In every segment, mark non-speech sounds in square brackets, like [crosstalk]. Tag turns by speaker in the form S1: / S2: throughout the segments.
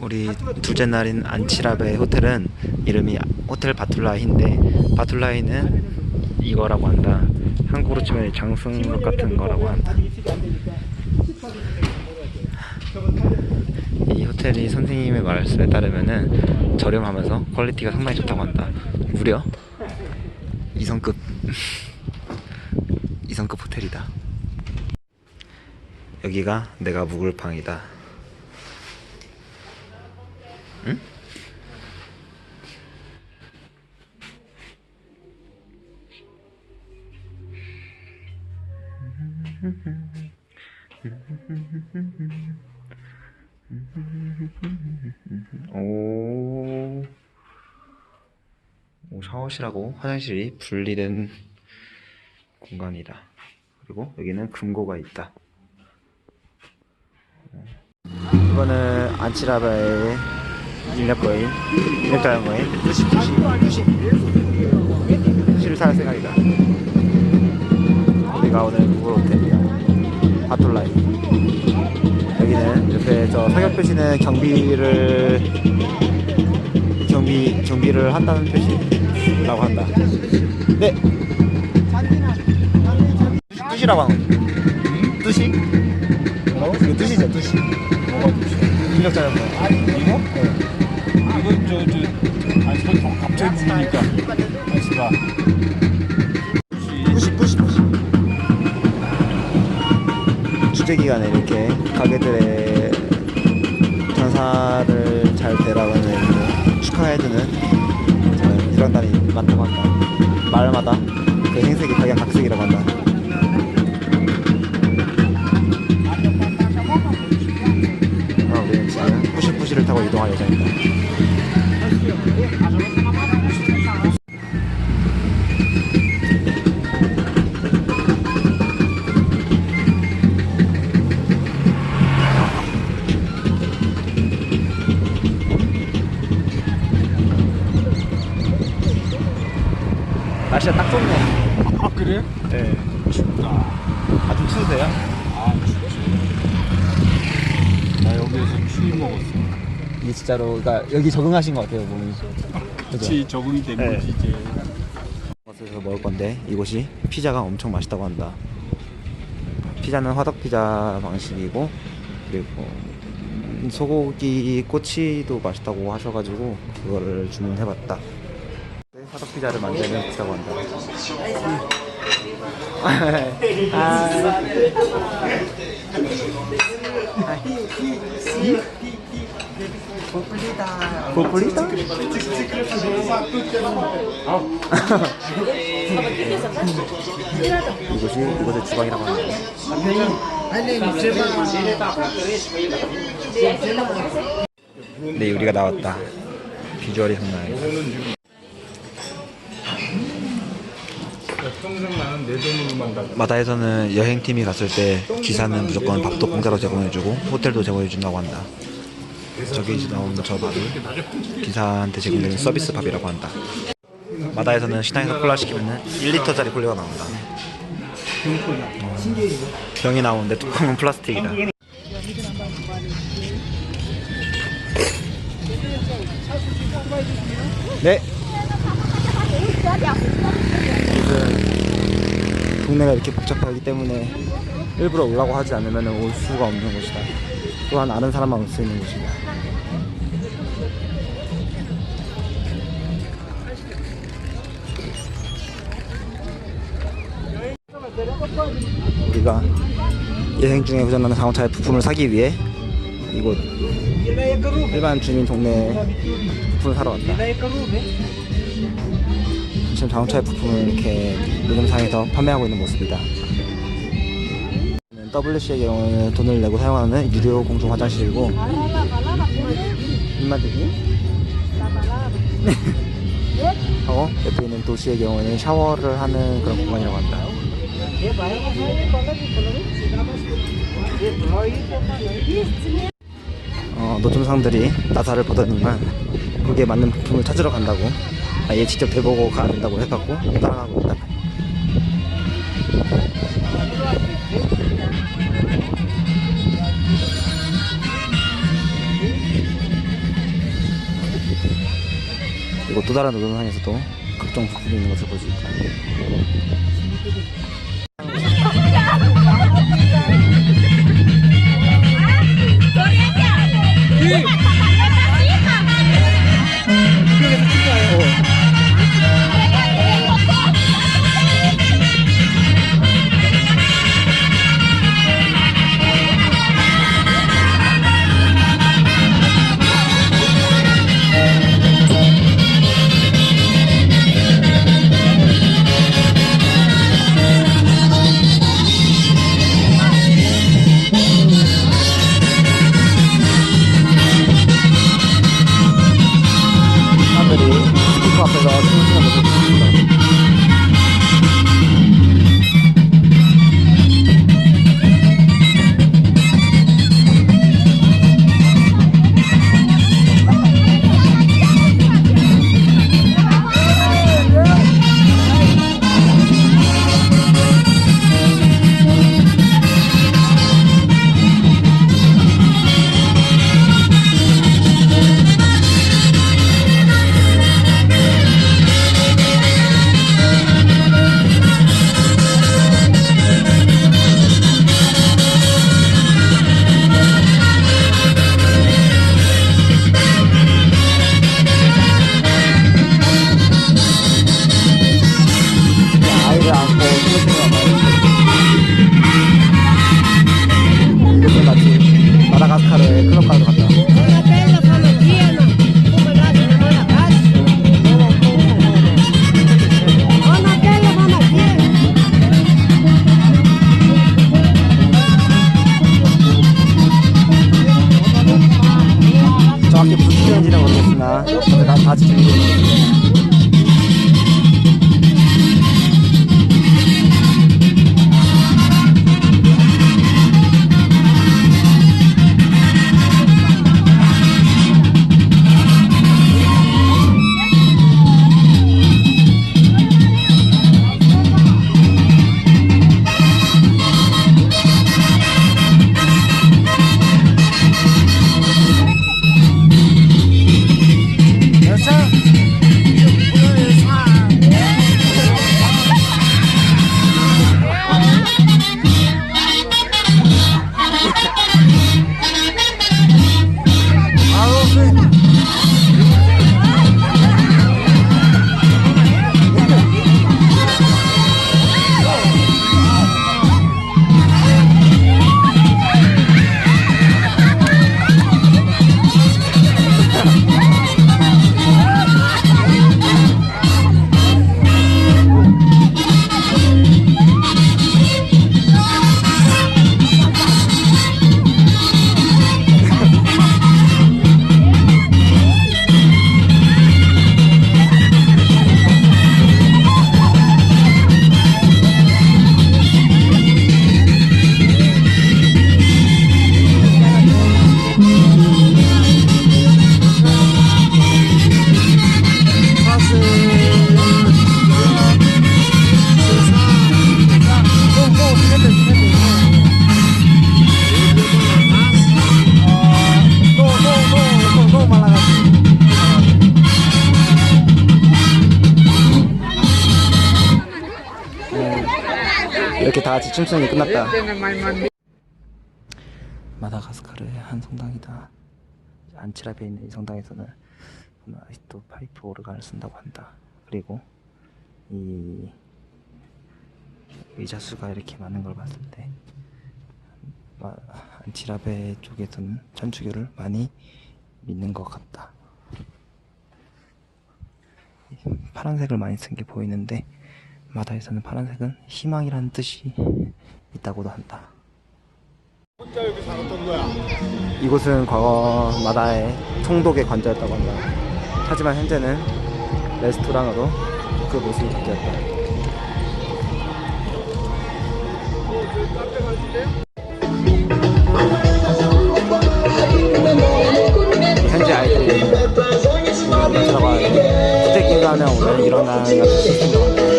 S1: 우리 둘째 날인 안치라베 호텔은 이름이 호텔 바툴라히인데 바툴라히는 이거라고 한다. 한국으로 치면 장승록 같은 거라고 한다. 이 호텔이 선생님의 말씀에 따르면은 저렴하면서 퀄리티가 상당히 좋다고 한다. 무려 2성급 2성급 [laughs] 호텔이다. 여기가 내가 묵을 방이다. 응? 오. 오, 샤워실하고 화장실이 분리된 공간이다. 그리고 여기는 금고가 있다. 이거는 안치라바의 인력자연 거인, 뚜시, 뚜시, 뚜시. 뚜시를 살 생각이다. 우리가 오늘 묵을 호텔이야. 바톨라이. 여기는 옆에 저 사격 표시는 경비를 경비 경비를 한다는 표시라고 한다. 네. 뚜시라고 하는 거. 뚜시? 뭐라고? 뚜시죠, 뚜시. 뭐가 뚜시? 인력자연거.
S2: 아니 이거? 이건 저 저 아니 저 갑자기 묻으니까. 아시가.
S1: 푸시 푸시 푸시. 주제 기간에 이렇게 가게들의 장사를 잘 의미로 축하해주는 저는 일원단이 많다고 한다. 마을마다 그 행색이 각양각색이라고 이동할 예정입니다 날씨가 딱 좋네
S2: 아 그래?
S1: 네.
S2: 춥다
S1: 아좀 추우세요?
S2: 아 춥지 나 여기에서 추위 먹었어
S1: 이게 진짜로 그러니까 여기 적응하신 것 같아요 몸이
S2: 그치 적응이 된
S1: 네.
S2: 거지 이제
S1: 곳에서 먹을 건데 이곳이 피자가 엄청 맛있다고 한다 피자는 화덕 피자 방식이고 그리고 소고기 꼬치도 맛있다고 하셔가지고 그거를 주문해봤다 네, 화덕 피자를 만들면 비싸고 한다 포플 리타? 이것이 이것의 주방이라고 합니다. 네, 요리가 나왔다. 비주얼이 장난 아니다. 마다에서는 여행팀이 갔을 때 기사는 무조건 밥도 공짜로 제공해주고 호텔도 제공해준다고 한다. 저기 나오는 저 밥이 기사한테 제공되는 서비스 밥이라고 한다. 마다에서는 식당에서 콜라 시키면은 1리터짜리 콜라가 나온다. 어, 병이 나오는데 뚜껑은 플라스틱이다. 네. 동네가 이렇게 복잡하기 때문에 일부러 오라고 하지 않으면 올 수가 없는 곳이다. 또한 아는 사람만 올 수 있는 곳이다. 우리가 여행 중에 고장나는 자동차의 부품을 사기 위해 이곳 일반 주민 동네에 부품을 사러 왔다. 지금 자동차의 부품을 이렇게 녹음상에서 판매하고 있는 모습이다. WC의 경우는 돈을 내고 사용하는 유료 공중 화장실이고 입마대기 하고 [laughs] 옆에 있는 도시의 경우에는 샤워를 하는 그런 공간이라고 한다. 어, 노점상들이 나사를 보더니만 거기에 맞는 부품을 찾으러 간다고. 아예 직접 대보고 가야 된다고 해갖고 따라가고 있다. 그리고 또 다른 노점상에서도 각종 부품이 있는 것을 볼 수 있다. 사 모 춤추는 게 끝났다. 마다가스카르의 한 성당이다. 안치라베에 있는 이 성당에서는 아직도 파이프 오르간을 쓴다고 한다. 그리고 이 의자 수가 이렇게 많은 걸 봤을 때 마- 안치라베 쪽에서는 천주교를 많이 믿는 것 같다. 파란색을 많이 쓴 게 보이는데 마다에서는 파란색은 희망이라는 뜻이 있다고도 한다. 이곳은 과거 마다의 총독의 관저였다고 한다. 하지만 현재는 레스토랑으로 그 모습이 바뀌었다. 현재 아이들이 들어가 주택인간에 오면 일어나는 같은 시스템도 한다.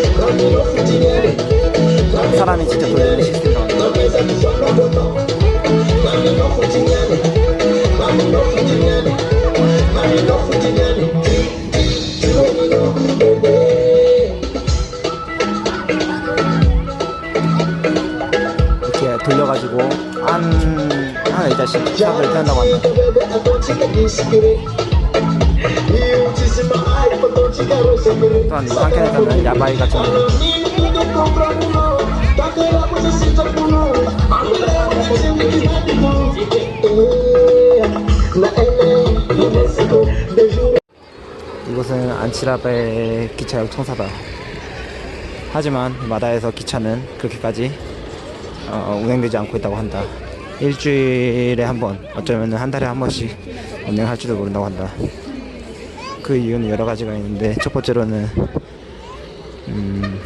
S1: 사람이 진짜 돌리는 시스템이라고
S3: 이렇게 돌려가지고 한, 한 의자씩
S1: 시작을 한다고 합니다. 또한 이 한켠에서는 야바이가 좀 이곳은 안치라베 기차역 청사다. 하지만 마다에서 기차는 그렇게까지 어, 운행되지 않고 있다고 한다. 일주일에 한 번, 어쩌면 한 달에 한 번씩 운행할지도 모른다고 한다. 그 이유는 여러 가지가 있는데 첫 번째로는 음,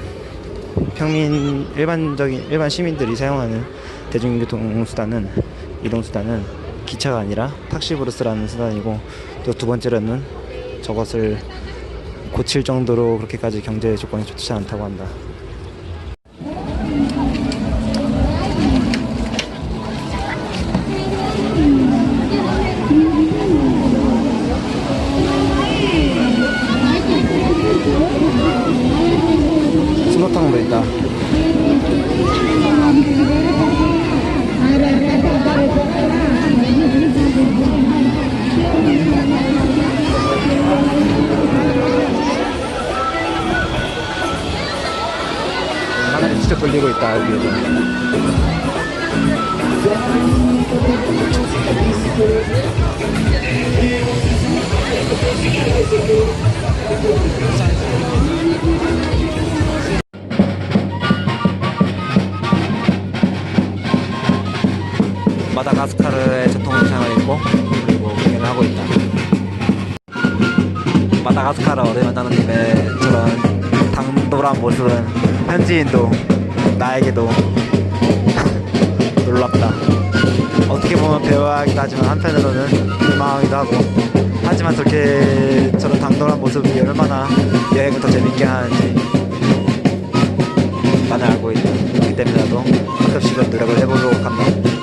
S1: 평민 일반적인 일반 시민들이 사용하는 대중교통 수단은 이동 수단은 기차가 아니라 탁시브루스라는 수단이고 또 두 번째로는 저것을 고칠 정도로 그렇게까지 경제 조건이 좋지 않다고 한다. 수노탕도 있다. 하늘이 직접 돌리고 있다 여기에도. 마다가스카르 어린 원장님의 저런 당돌한 모습은 현지인도 나에게도 [laughs] 놀랍다. 어떻게 보면 배워야하기도 하지만 한편으로는 민망하기도 하고 하지만 저렇게 저런 당돌한 모습이 얼마나 여행을 더 재밌게 하는지 나는 알고 있다. 그렇기 때문에 나도 가끔씩은 노력을 해보려고 한다.